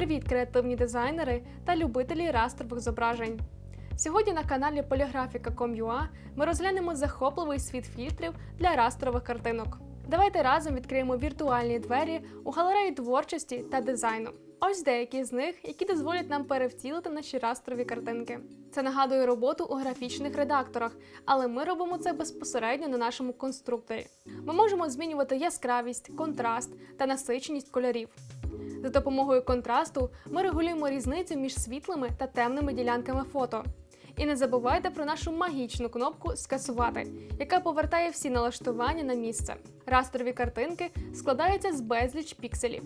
Привіт, креативні дизайнери та любителі растрових зображень! Сьогодні на каналі Поліграфіка.com.ua ми розглянемо захопливий світ фільтрів для растрових картинок. Давайте разом відкриємо віртуальні двері у галерею творчості та дизайну. Ось деякі з них, які дозволять нам перевтілити наші растрові картинки. Це нагадує роботу у графічних редакторах, але ми робимо це безпосередньо на нашому конструкторі. Ми можемо змінювати яскравість, контраст та насиченість кольорів. За допомогою контрасту ми регулюємо різницю між світлими та темними ділянками фото. І не забувайте про нашу магічну кнопку Скасувати, яка повертає всі налаштування на місце. Растрові картинки складаються з безліч пікселів,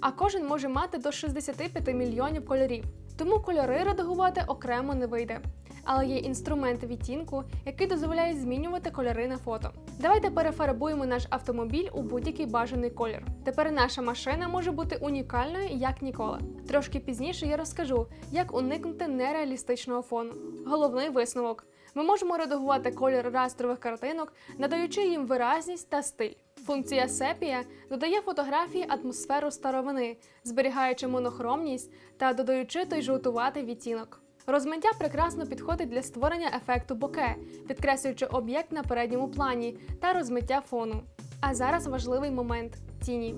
а кожен може мати до 65 мільйонів кольорів. Тому кольори редагувати окремо не вийде. Але є інструмент відтінку, який дозволяє змінювати кольори на фото. Давайте перефарбуємо наш автомобіль у будь-який бажаний колір. Тепер наша машина може бути унікальною як ніколи. Трошки пізніше я розкажу, як уникнути нереалістичного фону. Головний висновок: ми можемо редагувати колір растрових картинок, надаючи їм виразність та стиль. Функція сепія додає фотографії атмосферу старовини, зберігаючи монохромність та додаючи той жовтуватий відтінок. Розмиття прекрасно підходить для створення ефекту боке, підкреслюючи об'єкт на передньому плані та розмиття фону. А зараз важливий момент тіні.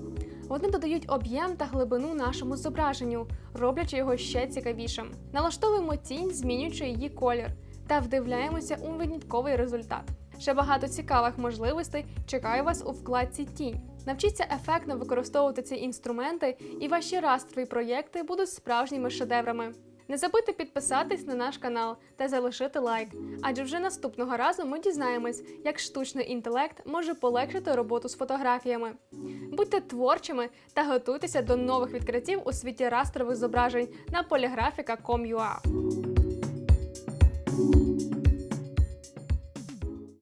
Вони додають об'єм та глибину нашому зображенню, роблячи його ще цікавішим. Налаштовуємо тінь, змінюючи її колір, та вдивляємося у винятковий результат. Ще багато цікавих можливостей чекає вас у вкладці Тінь. Навчіться ефектно використовувати ці інструменти, і ваші растрові проєкти будуть справжніми шедеврами. Не забудьте підписатись на наш канал та залишити лайк, адже вже наступного разу ми дізнаємось, як штучний інтелект може полегшити роботу з фотографіями. Будьте творчими та готуйтеся до нових відкриттів у світі растрових зображень на поліграфіка.com.ua.